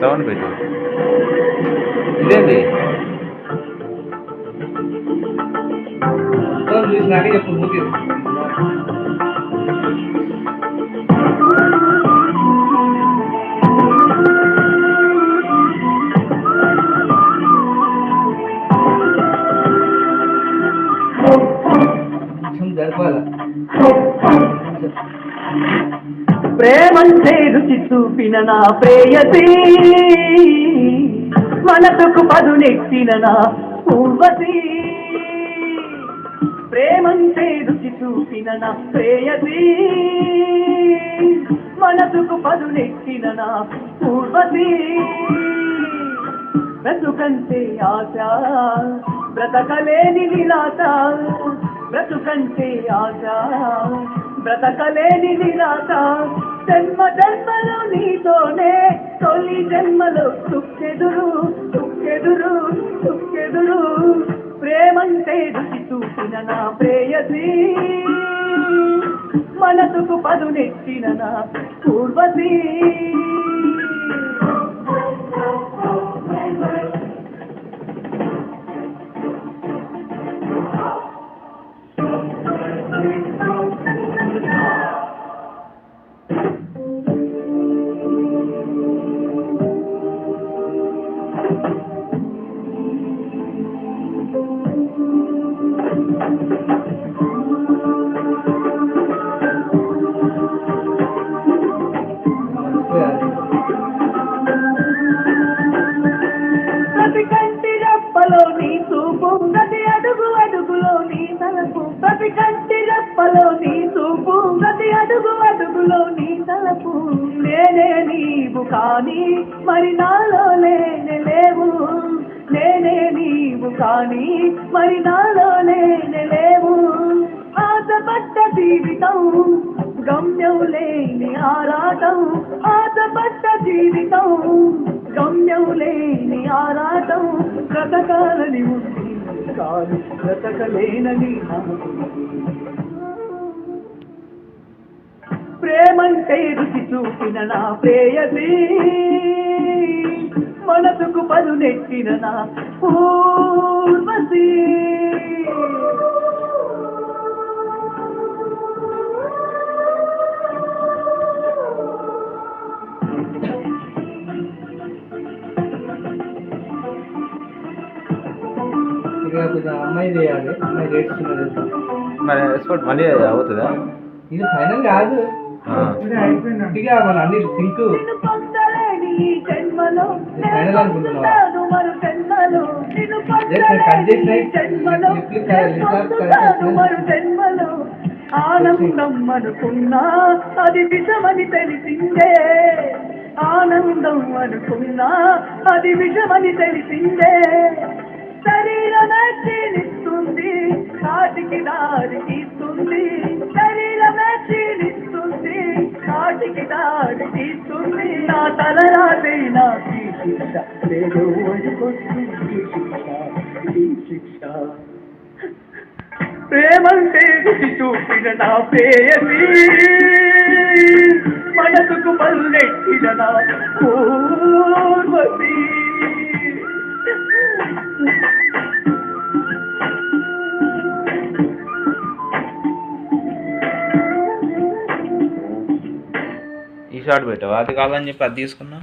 Sound ಬಿಟ್ಟು ಇದೇನ್ರಿ ದರ್ಬಾರ ప్రేమంటే రుచి చూపిన నా ప్రేయసి. మనసుకు పదునెక్కిన నా పూర్వతి ప్రేమంటే రుచి చూపిన నా ప్రేయసి. మనసుకు పదునెక్కిన నా పూర్వతి బ్రతుకంటే ఆశ బ్రతకలేని నిరాశ. బ్రతుకంటే ఆశ బ్రతకలేని నిరాశ జన్మ జన్మలో నీతోనే తొలి జన్మలో చుక్కెదురు చుక్కెదురు చుక్కెదురు ప్రేమంటే రుచి చూసిన నా ప్రేయసి. మనసుకు పదునెట్టిన నా పూర్వసీ. నేనే నీవు కానీ మరి నాలో లేని లేవు. నేనే నీవు కానీ మరి నాలో లేనే లేవు. ఆశపడ్డ జీవితం గమ్యం లేని ఆరాటం. ఆశపడ్డ జీవితం గమ్యం లేని ఆరాటం. బ్రతకాలని ఉంది కాదు బ్రతకలేనని ప్రేమంటే రుచి చూపిన నా ప్రేయసీ. మనసుకు పదునెట్టిన నా కొంచెం అమ్మాయి చేయాలి. అమ్మాయి చేస్తున్నది మరి ఎక్స్పోర్ట్ మళ్ళీ అవుతుందా? ఇది ఫైనల్ కాదు. మన అన్ని సింక్. ఆనందం అనుకున్నా అది విషమని తెలిసిందే ఆనందం అనుకున్నా అది విషమని తెలిసిందే శరీరం క్షీణిస్తుంది కాటికి దారి తీస్తుంది శరీరమే క్షీణిస్తుంది కాటికి దారి తీస్తుంది నా తలరా శిక్ష లేదు శిక్ష శిక్ష ప్రేమంటే చూపిన నా ప్రేయసి మనసుకు పల్లెట్టిన నా పూర్వసి ఈ షాట్ పెట్టవా? అది కావాలని చెప్పి అది తీసుకున్నా?